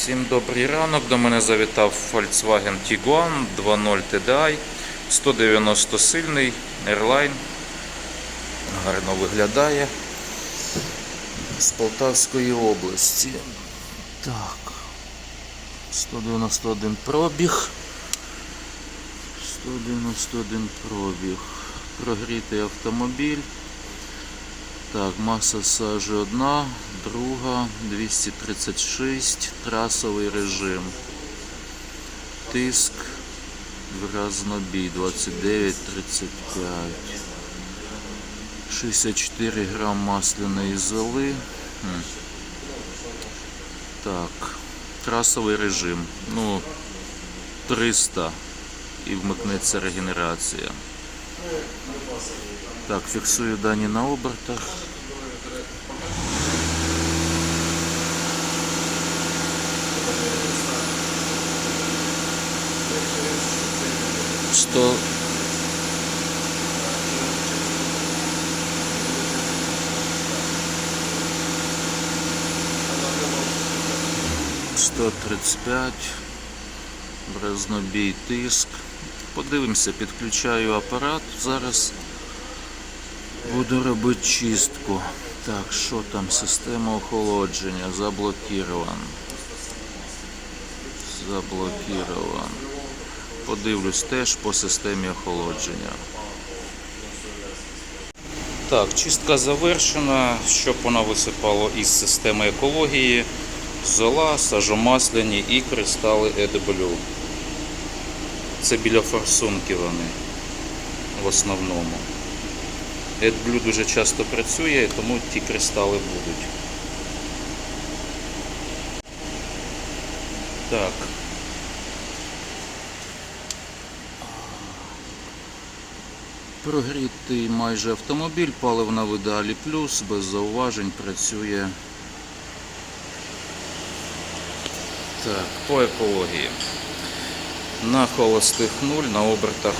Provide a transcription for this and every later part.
Всім добрий ранок. До мене завітав Volkswagen Tiguan 2.0 TDI, 190 сильний, Airline. Гарно виглядає. З Полтавської області. Так. 191 пробіг. 191 пробіг. Прогрітий автомобіль. Так, маса сажі одна, друга, 236, трасовий режим. Тиск, виразнобій 29, 35. 64 грам масляної золи. Так, трасовий режим. Ну, 300 і вмикнеться регенерація. Так, фіксую дані на обертах. Сто... Сто тридцять п'ять. Бразнобій тиск. Подивимося, підключаю апарат зараз. Буду робити чистку. Так, що там? Система охолодження заблокірован. Заблокірован. Подивлюсь теж по системі охолодження. Так, чистка завершена. Щоб вона висипала із системи екології, зола, сажомасляні і кристали EDBLU. Це біля форсунки вони в основному. AdBlue дуже часто працює, тому ті кристали будуть. Так. Прогрітий майже автомобіль, паливна видалі плюс, без зауважень працює. Так, по екології. На холостих 0, на обертах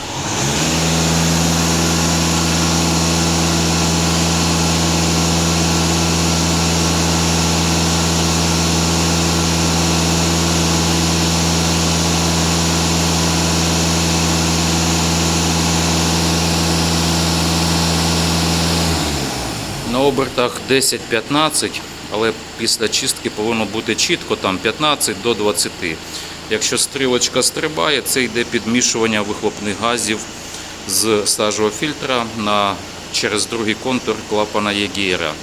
На обертах 10-15, але після чистки повинно бути чітко там 15 до 20. Якщо стрілочка стрибає, це йде підмішування вихлопних газів з стажого фільтра на, через другий контур клапана Єгіра. Е,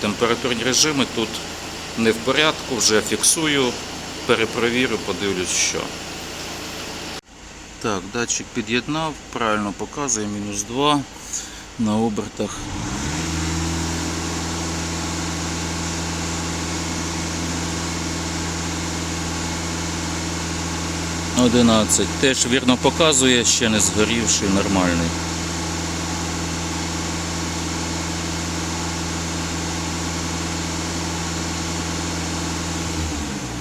температурні режими тут не в порядку, вже фіксую, перепровірю, подивлюсь, що. Так, датчик під'єднав, правильно показує, мінус 2 на обертах. Одинадцять. Теж вірно показує, ще не згорівший, нормальний.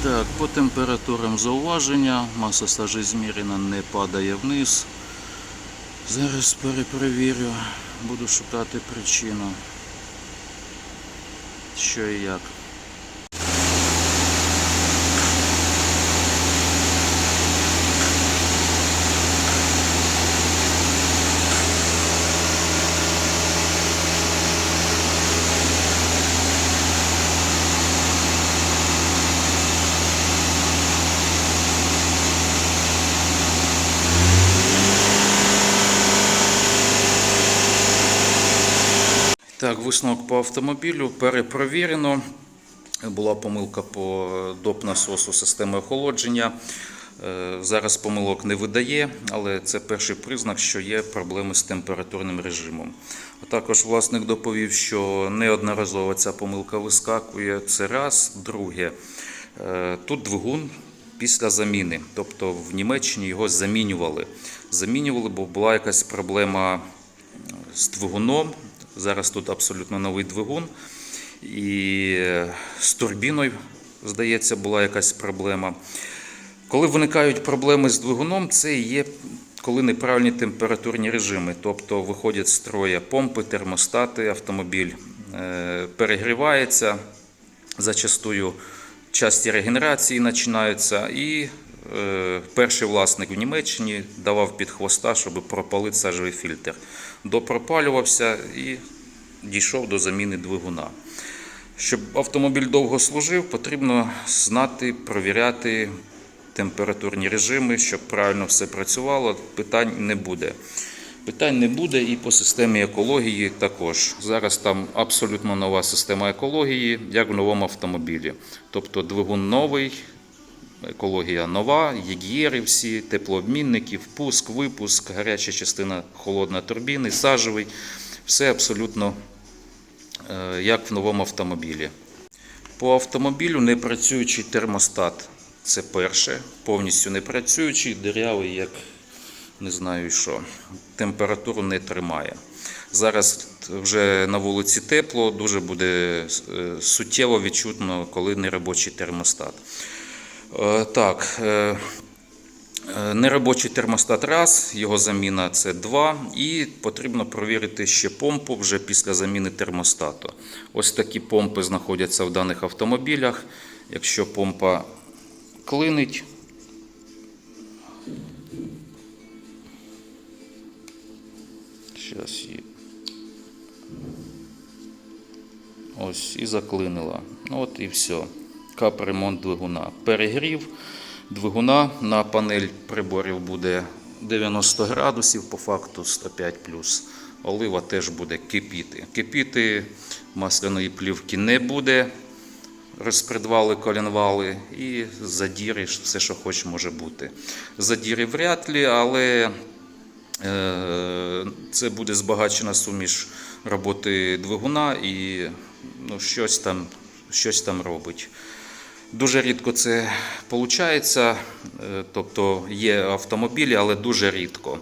Так, по температурам зауваження, маса сажі змірена не падає вниз. Зараз перепровірю, буду шукати причину. Що і як. Так, висновок по автомобілю перепровірено. Була помилка по доп насосу системи охолодження. Е, Зараз помилок не видає, але це перший признак, що є проблеми з температурним режимом. А також власник доповів, що неодноразово ця помилка вискакує. Це раз. Друге, е, тут двигун після заміни. Тобто в Німеччині його замінювали. Замінювали, бо була якась проблема з двигуном. Зараз тут абсолютно новий двигун. І з турбіною, здається, була якась проблема. Коли виникають проблеми з двигуном, це є коли неправильні температурні режими. Тобто виходять з строя помпи, термостати, автомобіль е, перегрівається. Зачастую часті регенерації починаються. І перший власник в Німеччині давав під хвоста, щоб пропалити сажовий фільтр. Допропалювався і дійшов до заміни двигуна. Щоб автомобіль довго служив, потрібно знати, провіряти температурні режими, щоб правильно все працювало. Питань не буде. Питань не буде і по системі екології також. Зараз там абсолютно нова система екології, як в новому автомобілі. Тобто двигун новий, екологія нова, єгієри всі, теплообмінники, впуск, випуск, гаряча частина холодна турбіни, сажевий. Все абсолютно е, як в новому автомобілі. По автомобілю не працюючий термостат. Це перше. Повністю не працюючий, дирявий, як не знаю що. Температуру не тримає. Зараз вже на вулиці тепло, дуже буде е, суттєво відчутно, коли неробочий термостат. Е, Так, е, Е, Неробочий термостат раз, його заміна це два, і потрібно провірити ще помпу вже після заміни термостату. Ось такі помпи знаходяться в даних автомобілях. Якщо помпа клинить. Ось і заклинила. Ну от і все. Капремонт двигуна. Перегрів двигуна на панель приборів буде 90 градусів, по факту 105 плюс. Олива теж буде кипіти. Кипіти масляної плівки не буде. Розпредвали, колінвали і задіри, все, що хоч може бути. Задіри вряд ли, але Е, Це буде збагачена суміш роботи двигуна і ну, щось, там, щось там робить. Дуже рідко це виходить, тобто є автомобілі, але дуже рідко.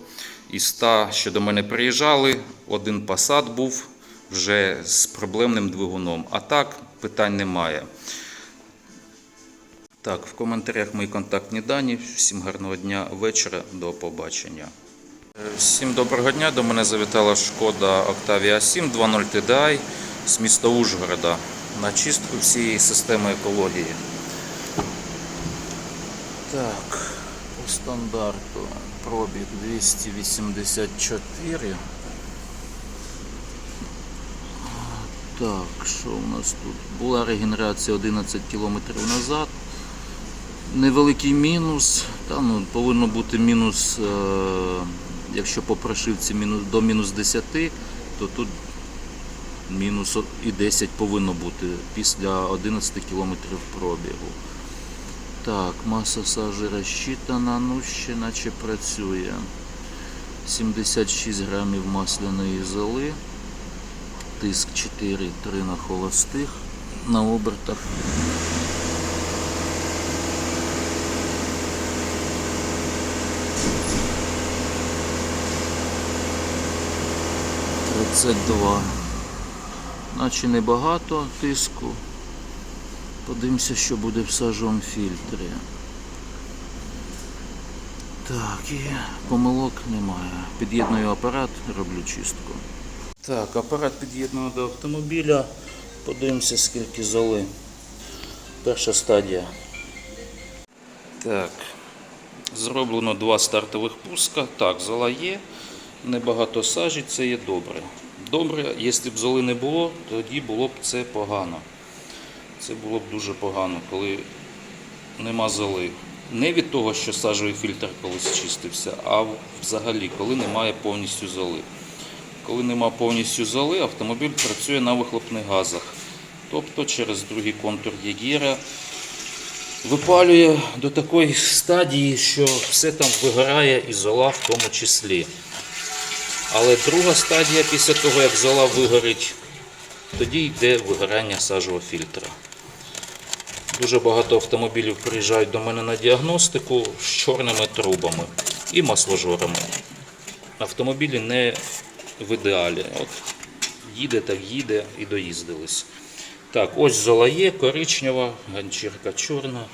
Із 100, що до мене приїжджали, один Passat був вже з проблемним двигуном. А так питань немає. Так, в коментарях мої контактні дані. Всім гарного дня, вечора, до побачення. Всім доброго дня. До мене завітала шкода Octavia 7 2.0 TDI з міста Ужгорода на чистку всієї системи екології. Так, по стандарту пробіг 284. Так, що у нас тут? Була регенерація 11 км назад. Невеликий мінус, та, ну, повинно бути мінус, е, якщо по прошивці мінус, до мінус 10, то тут мінус і 10 повинно бути після 11 км пробігу. Так, маса сажі розчитана, ну ще наче працює. 76 грамів масляної золи, тиск 4,3 на холостих на обертах. Тридцять два. Наче небагато тиску. Подивимося, що буде в сажовому фільтрі. Так, і помилок немає. Під'єдную апарат, роблю чистку. Так, апарат під'єдную до автомобіля. Подивимося, скільки золи. Перша стадія. Так, зроблено два стартових пуска. Так, зола є. Небагато сажі, це є добре. Добре, якщо б золи не було, тоді було б це погано. Це було б дуже погано, коли нема золи. Не від того, що сажовий фільтр колись чистився, а взагалі, коли немає повністю золи. Коли нема повністю золи, автомобіль працює на вихлопних газах. Тобто через другий контур Єгіра випалює до такої стадії, що все там вигорає і зола в тому числі. Але друга стадія після того, як зола вигорить, тоді йде вигорання сажового фільтра. Дуже багато автомобілів приїжджають до мене на діагностику з чорними трубами і масложорами. Автомобілі не в ідеалі. От їде так їде і доїздились. Так, ось зола є, коричнева, ганчірка чорна,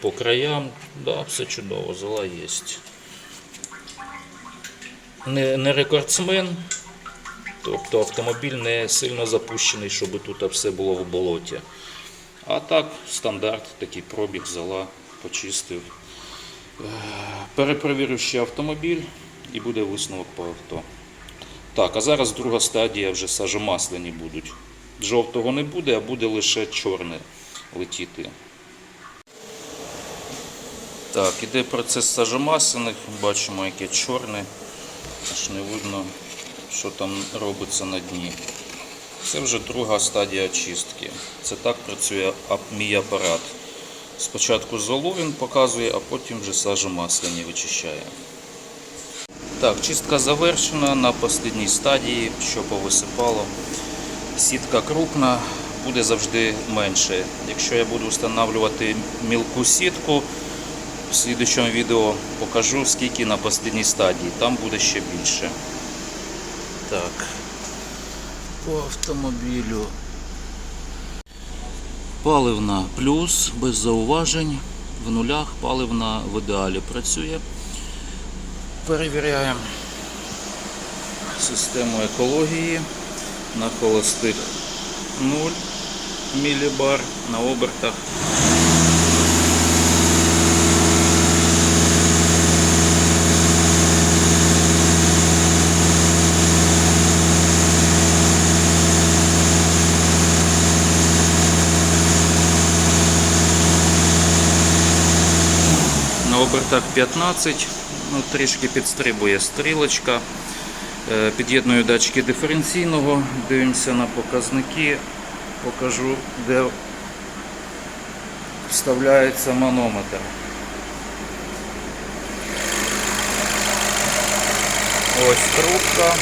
по краям, да, все чудово, зола є. Не, не рекордсмен, тобто автомобіль не сильно запущений, щоб тут все було в болоті. А так, стандарт, такий пробіг, зала, почистив. Е, Перепровірю ще автомобіль і буде висновок по авто. Так, а зараз друга стадія вже сажомасляні будуть. Жовтого не буде, а буде лише чорне летіти. Так, іде процес сажомасляних. Бачимо, яке чорне. Аж не видно, що там робиться на дні. Це вже друга стадія очистки. Це так працює мій апарат. Спочатку золу він показує, а потім вже сажомасляні вичищає. Так, чистка завершена на останній стадії, що повисипало. Сітка крупна, буде завжди менше. Якщо я буду встановлювати мілку сітку, в слідчому відео покажу, скільки на останній стадії. Там буде ще більше. Так, по автомобілю. Паливна плюс, без зауважень. В нулях паливна в ідеалі працює. Перевіряємо систему екології на холостих 0 мілібар на обертах. На 15, ну, трішки підстрибує стрілочка. Е, Під'єдную датчики диференційного, дивимося на показники, покажу, де вставляється манометр. Ось трубка.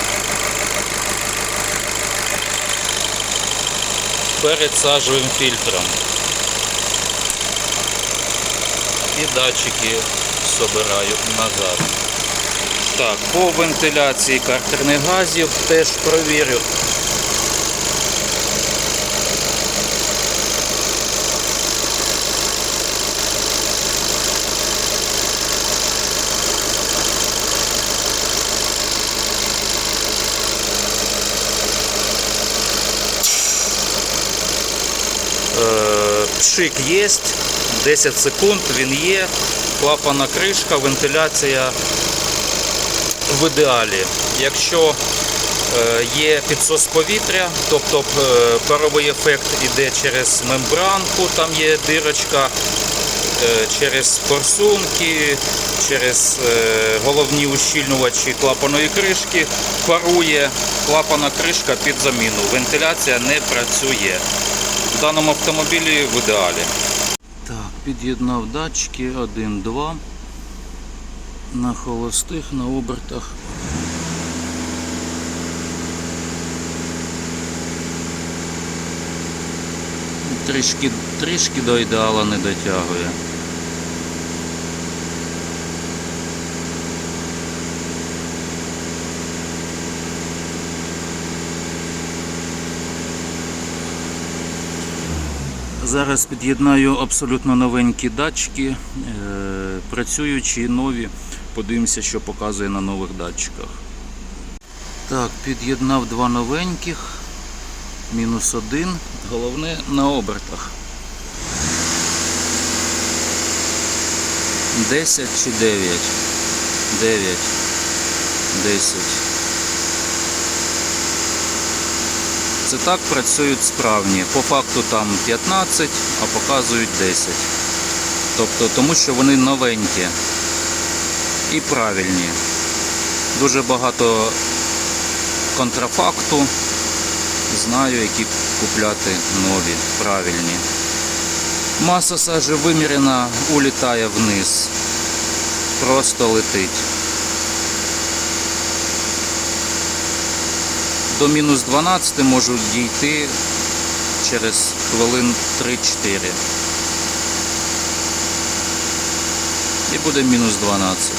Перед сажовим фільтром. І датчики собираю назад. Так, по вентиляції картерних газів теж провірю. Пшик є, 10 секунд він є, клапана кришка, вентиляція в ідеалі. Якщо е, є підсос повітря, тобто е, паровий ефект іде через мембранку, там є дирочка, е, через форсунки, через головні ущільнювачі клапаної кришки, парує клапана кришка під заміну. Вентиляція не працює. В даному автомобілі в ідеалі. Під'єднав датчики 1-2 на холостих, на обертах. Трішки, трішки до ідеала не дотягує. Зараз під'єднаю абсолютно новенькі датчики, е, працюючі, нові. Подивимося, що показує на нових датчиках. Так, під'єднав два новеньких. Мінус один. Головне на обертах. 10 чи 9? 9. 10. Це так працюють справні. По факту там 15, а показують 10. Тобто, тому що вони новенькі і правильні. Дуже багато контрафакту. Знаю, які купляти нові, правильні. Маса сажі вимірена, улітає вниз. Просто летить. До мінус 12 можу дійти через хвилин 3-4. І буде мінус 12.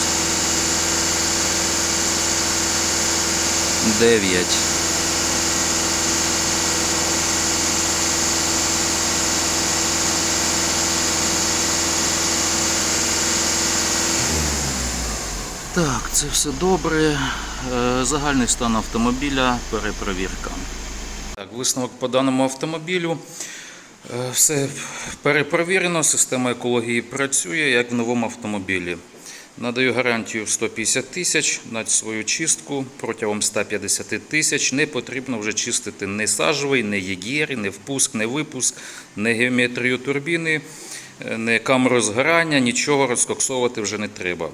9. Так, це все добре. Е, Загальний стан автомобіля, перепровірка. Так, висновок по даному автомобілю. Е, Все перепровірено, система екології працює як в новому автомобілі. Надаю гарантію 150 тисяч на свою чистку протягом 150 тисяч. Не потрібно вже чистити не сажовий, не єгір, не впуск, не випуск, не геометрію турбіни, не камеру згорання, нічого розкоксовувати вже не треба.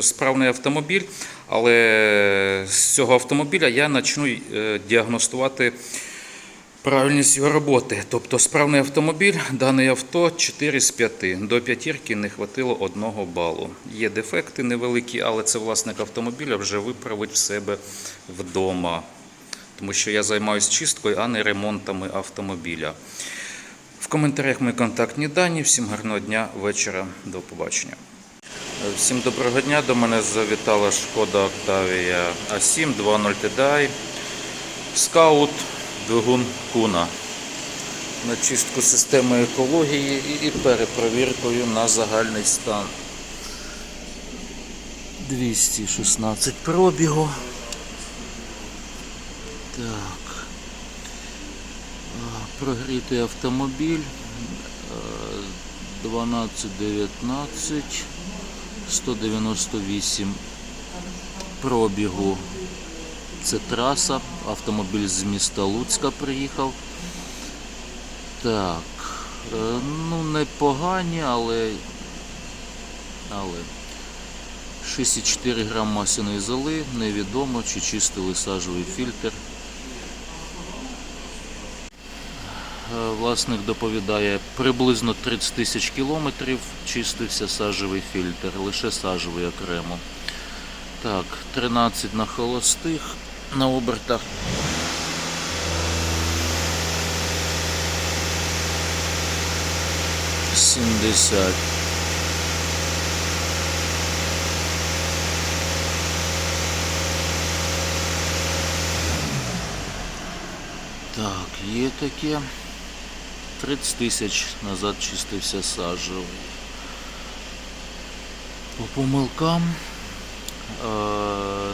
Справний автомобіль, але з цього автомобіля я почну е, діагностувати Правильність його роботи. Тобто справний автомобіль, дане авто 4 з 5. До п'ятірки не хватило одного балу. Є дефекти невеликі, але це власник автомобіля вже виправить в себе вдома. Тому що я займаюся чисткою, а не ремонтами автомобіля. В коментарях мої контактні дані. Всім гарного дня, вечора. До побачення. Всім доброго дня. До мене завітала шкода Octavia A7 2.0 TDI. Скаут, двигун Куна. На чистку системи екології і перепровіркою на загальний стан. 216 пробігу. Так. Прогрітий автомобіль. Е, 12-19, 198 пробігу. Це траса, автомобіль з міста Луцька приїхав. Так, е, ну непогані, але. але 64 грам масляної золи, невідомо чи чистили сажовий фільтр. Е, Власник доповідає, приблизно 30 тисяч кілометрів чистився сажевий фільтр, лише сажевий окремо. Так, 13 на холостих на обертах. Сімдесят. Так, є таке. 30 тисяч назад чистився сажевий. По помилкам е,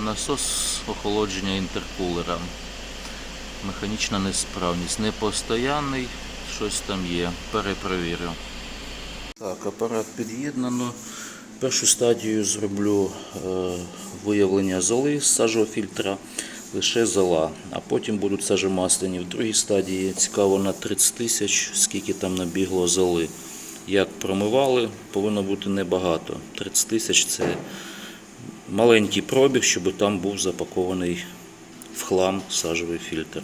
насос охолодження інтеркулера. Механічна несправність. Непостоянний, щось там є. Перепровірю. Так, апарат під'єднано. Першу стадію зроблю е, виявлення золи з сажового фільтра, лише зола, а потім будуть сажомасляні. В другій стадії цікаво на 30 тисяч, скільки там набігло золи. Як промивали, повинно бути небагато. 30 тисяч це маленький пробіг, щоб там був запакований в хлам сажовий фільтр.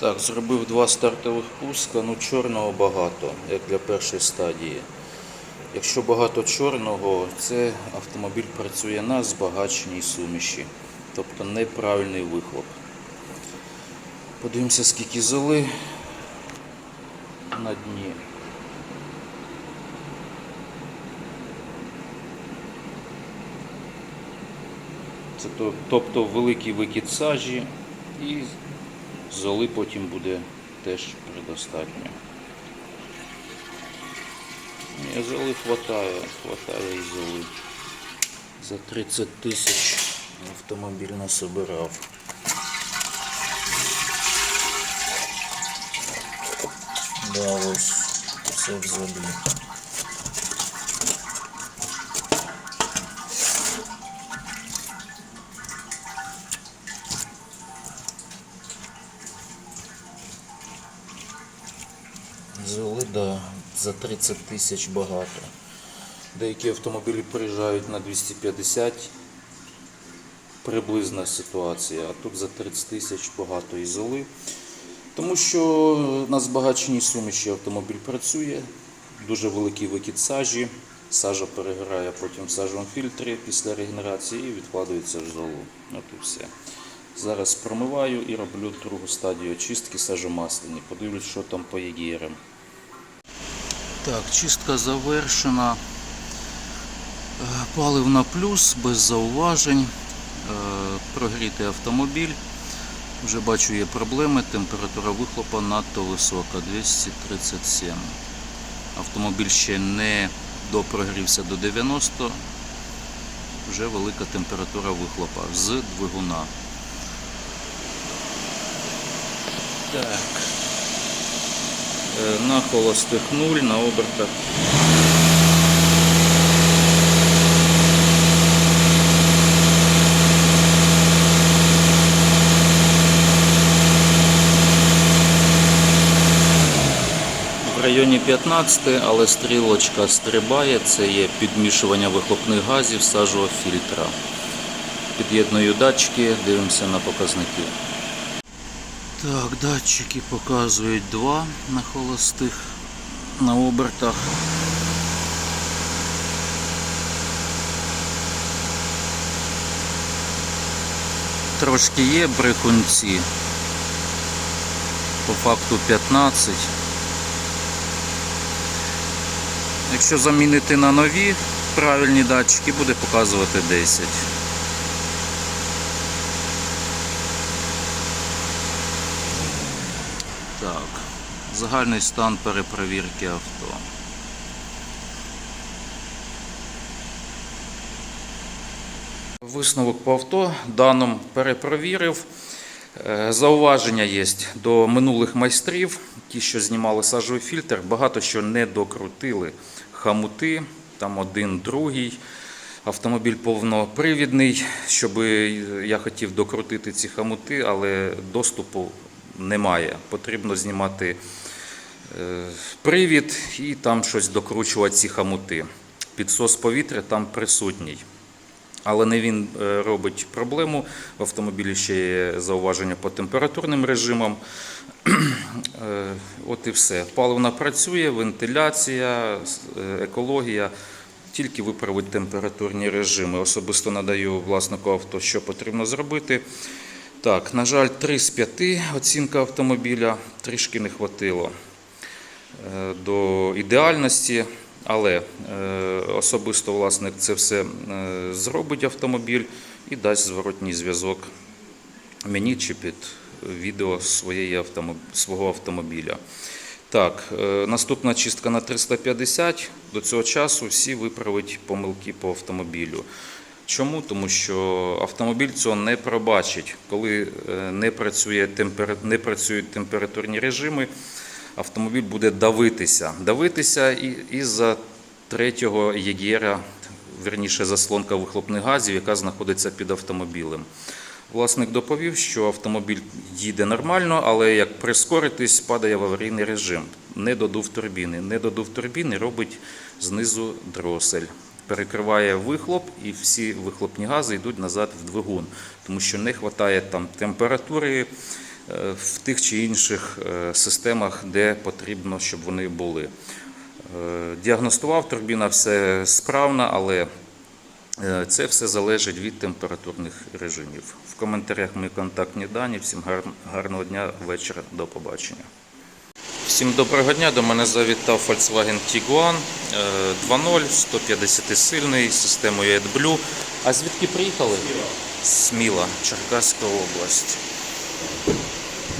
Так, зробив два стартових пуска, ну чорного багато, як для першої стадії. Якщо багато чорного, це автомобіль працює на збагаченій суміші, тобто неправильний вихлоп. Подивимося, скільки золи на дні. Це то- тобто великий викид сажі і золи потім буде теж предостатньо. Ні, золи хватає, хватає і золи. За 30 тисяч автомобіль насобирав. Да, ось все в золі. За 30 тисяч багато. Деякі автомобілі приїжджають на 250, приблизна ситуація, а тут за 30 тисяч багато і золи. Тому що на збагаченій суміші автомобіль працює, дуже великий викид сажі, сажа перегорає потім в сажовому фільтрі після регенерації і відкладується в золу. От і все. Зараз промиваю і роблю другу стадію очистки сажомасляні. Подивлюсь, що там по єгірам. Так, чистка завершена. Е, Палив на плюс, без зауважень. Е, Прогрітий автомобіль. Вже бачу, є проблеми. Температура вихлопа надто висока 237. Автомобіль ще не допрогрівся до 90. Вже велика температура вихлопа з двигуна. Так. Е, на холостих 0, на обертах. В районі 15, але стрілочка стрибає, це є підмішування вихлопних газів сажового фільтра. Під'єдную датчики, дивимося на показники. Так, датчики показують 2 на холостих на обертах. Трошки є брехунці. По факту 15. Якщо замінити на нові правильні датчики, буде показувати 10. Так, загальний стан перепровірки авто. Висновок по авто даним перепровірив. Е, Зауваження є до минулих майстрів, ті, що знімали сажовий фільтр, багато що не докрутили хамути, там один, другий. Автомобіль повнопривідний, щоб я хотів докрутити ці хамути, але доступу немає. Потрібно знімати привід і там щось докручувати ці хамути. Підсос повітря там присутній. Але не він е, робить проблему. В автомобілі ще є зауваження по температурним режимам. Е, От і все. Паливна працює, вентиляція, е, екологія. Тільки виправить температурні режими. Особисто надаю власнику авто, що потрібно зробити. Так, на жаль, 3 з 5 оцінка автомобіля трішки не е, до ідеальності, але е, особисто власник це все е, зробить автомобіль і дасть зворотній зв'язок мені чи під відео своєї свого автомобіля. Так, е, наступна чистка на 350. До цього часу всі виправить помилки по автомобілю. Чому? Тому що автомобіль цього не пробачить. Коли е, не, працює не працюють температурні режими, автомобіль буде давитися. Давитися із-за третього єгера, верніше заслонка вихлопних газів, яка знаходиться під автомобілем. Власник доповів, що автомобіль їде нормально, але як прискоритись, падає в аварійний режим. Не додув турбіни. Не додув турбіни, робить знизу дросель. Перекриває вихлоп, і всі вихлопні гази йдуть назад в двигун, тому що не вистачає там температури в тих чи інших е, системах, де потрібно, щоб вони були. Е, Діагностував турбіна все справна, але Е, Це все залежить від температурних режимів. В коментарях мої контактні дані. Всім гарного дня, вечора, до побачення. Всім доброго дня. До мене завітав Volkswagen Tiguan е, 2.0, 150 сильний системою AdBlue. А звідки приїхали? Сміла, Черкаська область.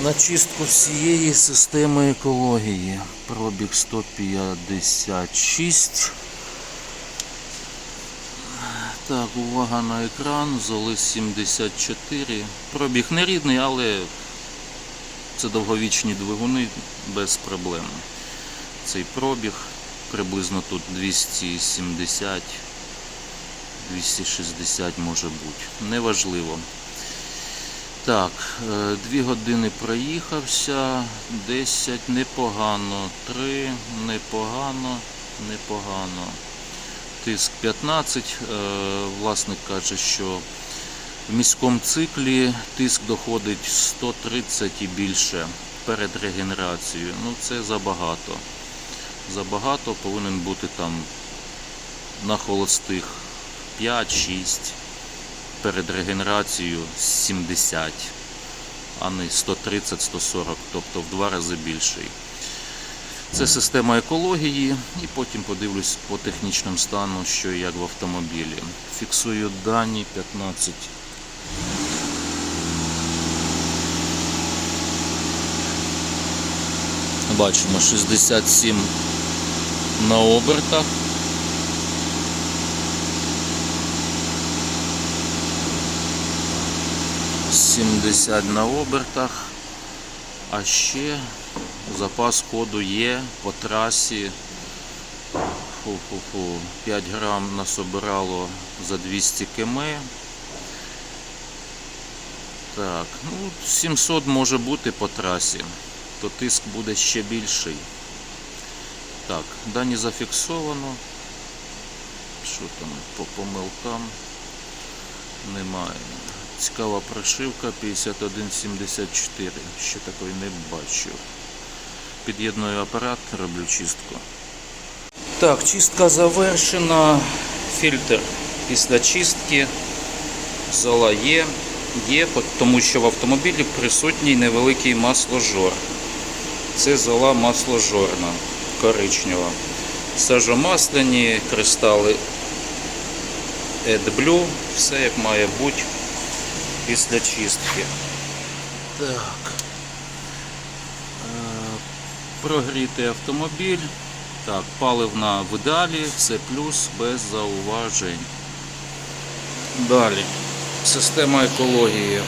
На чистку всієї системи екології. Пробіг 156. Так, увага на екран, Золи 74. Пробіг не рідний, але це довговічні двигуни без проблем. Цей пробіг приблизно тут 270, 260 може бути. Неважливо. Так, е, дві години проїхався, 10 непогано, 3 непогано, непогано тиск 15. Е, Власник каже, що в міському циклі тиск доходить 130 і більше перед регенерацією. Ну це забагато. Забагато повинен бути там на холостих 5-6, перед регенерацією 70, а не 130-140, тобто в два рази більший. Це система екології, і потім подивлюсь по технічному стану, що і як в автомобілі. Фіксую дані 15. Бачимо 67 на обертах. Сімдесят на обертах, а ще Запас ходу є по трасі. Фу-фу-фу. 5 грам насобирало за 200 км. Так, ну 700 може бути по трасі, то тиск буде ще більший. Так, дані зафіксовано. Що там по помилкам? Немає. Цікава прошивка 5174. Ще такої не бачив. Під'єдную апарат, роблю чистку. Так, чистка завершена. Фільтр після чистки. Зола є. Є, тому що в автомобілі присутній невеликий масложор. Це зола масложорна, коричнева. Сажомасляні, кристали AdBlue, все як має бути після чистки. Так. Е, Прогрітий автомобіль. Так, паливна в ідеалі, все плюс без зауважень. Далі. Система екології.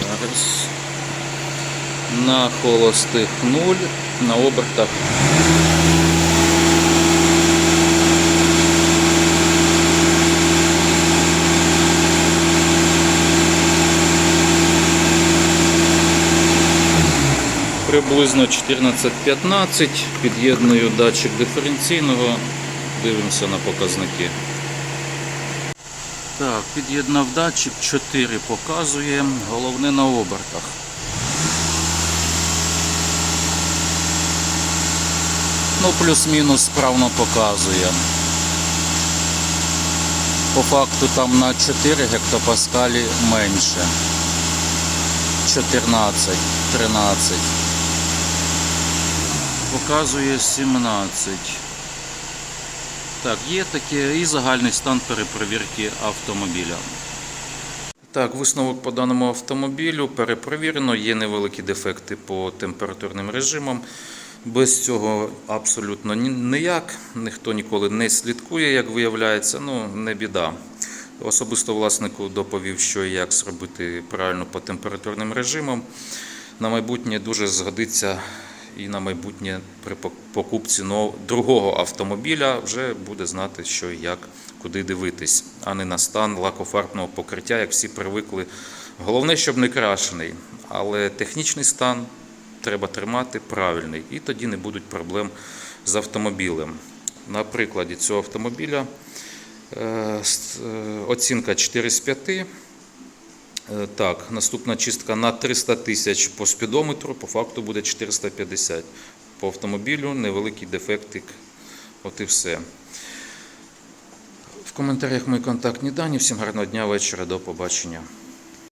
Зараз. На холостих 0, на обертах. Приблизно 14-15. Під'єдную датчик диференційного. Дивимося на показники. Так, під'єднав датчик 4 показує, головне на обертах. Ну, плюс-мінус справно показує. По факту там на 4 гектопаскалі менше. 14, 13. Показує 17. Так, є таке і загальний стан перепровірки автомобіля. Так, висновок по даному автомобілю перепровірено, є невеликі дефекти по температурним режимам. Без цього абсолютно ніяк. Ніхто ніколи не слідкує, як виявляється, ну не біда. Особисто власнику доповів, що і як зробити правильно по температурним режимам. На майбутнє дуже згодиться і на майбутнє при покупці другого автомобіля вже буде знати, що і як, куди дивитись, а не на стан лакофарбного покриття, як всі привикли. Головне, щоб не крашений, але технічний стан треба тримати правильний, і тоді не будуть проблем з автомобілем. На прикладі цього автомобіля е, е, оцінка 4 з 5. Е, Так, наступна чистка на 300 тисяч по спідометру, по факту буде 450. По автомобілю невеликий дефектик. От і все. В коментарях мої контактні дані. Всім гарного дня, вечора, до побачення.